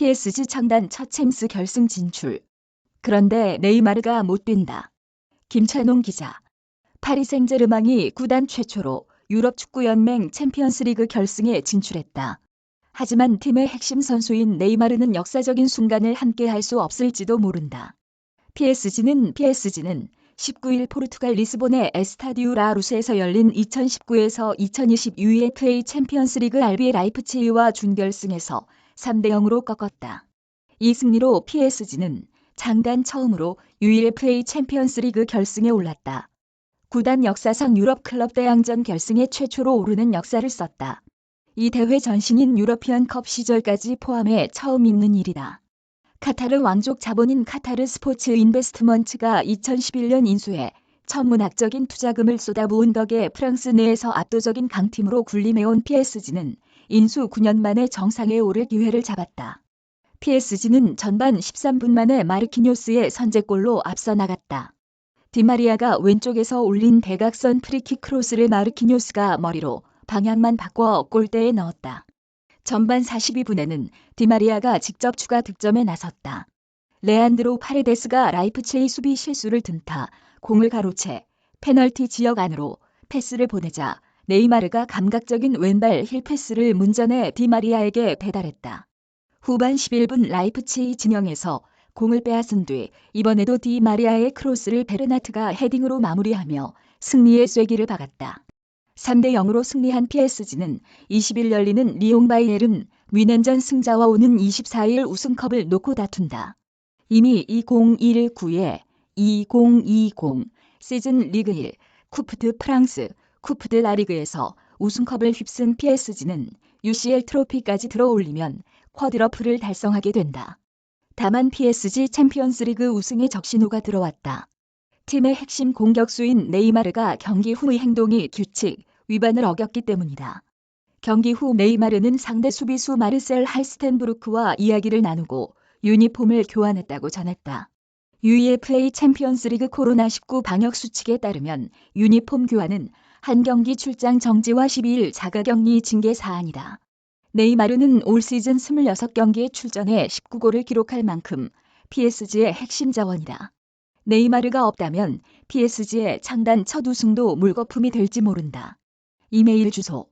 PSG 창단 첫 챔스 결승 진출. 그런데 네이마르가 못 뛴다. 김찬홍 기자. 파리 생제르맹이 구단 최초로 유럽 축구연맹 챔피언스리그 결승에 진출했다. 하지만 팀의 핵심 선수인 네이마르는 역사적인 순간을 함께 할 수 없을지도 모른다. PSG는 PSG는 19일 포르투갈 리스본의 에스타디우 라루스에서 열린 2019에서 2020 UEFA 챔피언스리그 RB 라이프치히와 준결승에서 3대 0으로 꺾었다. 이 승리로 PSG는 장단 처음으로 UEFA 챔피언스리그 결승에 올랐다. 구단 역사상 유럽 클럽 대항전 결승에 최초로 오르는 역사를 썼다. 이 대회 전신인 유러피언컵 시절까지 포함해 처음 있는 일이다. 카타르 왕족 자본인 카타르 스포츠 인베스트먼트가 2011년 인수해 천문학적인 투자금을 쏟아부은 덕에 프랑스 내에서 압도적인 강팀으로 군림해온 PSG는 인수 9년 만에 정상에 오를 기회를 잡았다. PSG는 전반 13분 만에 마르키뇨스의 선제골로 앞서 나갔다. 디마리아가 왼쪽에서 올린 대각선 프리킥 크로스를 마르키뇨스가 머리로 방향만 바꿔 골대에 넣었다. 전반 42분에는 디마리아가 직접 추가 득점에 나섰다. 레안드로 파레데스가 라이프체의 수비 실수를 든타 공을 가로채 페널티 지역 안으로 패스를 보내자 네이마르가 감각적인 왼발 힐패스를 문전에 디마리아에게 배달했다. 후반 11분 라이프치히 진영에서 공을 빼앗은 뒤 이번에도 디마리아의 크로스를 베르나트가 헤딩으로 마무리하며 승리의 쐐기를 박았다. 3대 0으로 승리한 PSG는 20일 열리는 리옹 바이에른 위넨전 승자와 오는 24일 우승컵을 놓고 다툰다. 이미 2019에 2020 시즌 리그 1 쿠프드 프랑스 쿠프드 라리그에서 우승컵을 휩쓴 PSG는 UCL 트로피까지 들어올리면 쿼드러프를 달성하게 된다. 다만 PSG 챔피언스리그 우승에 적신호가 들어왔다. 팀의 핵심 공격수인 네이마르가 경기 후의 행동이 규칙 위반을 어겼기 때문이다. 경기 후 네이마르는 상대 수비수 마르셀 할스텐브루크와 이야기를 나누고 유니폼을 교환했다고 전했다. UEFA 챔피언스리그 코로나19 방역 수칙에 따르면 유니폼 교환은 한 경기 출장 정지와 12일 자가격리 징계 사안이다. 네이마르는 올 시즌 26경기에 출전해 19골을 기록할 만큼 PSG의 핵심 자원이다. 네이마르가 없다면 PSG의 창단 첫 우승도 물거품이 될지 모른다. 이메일 주소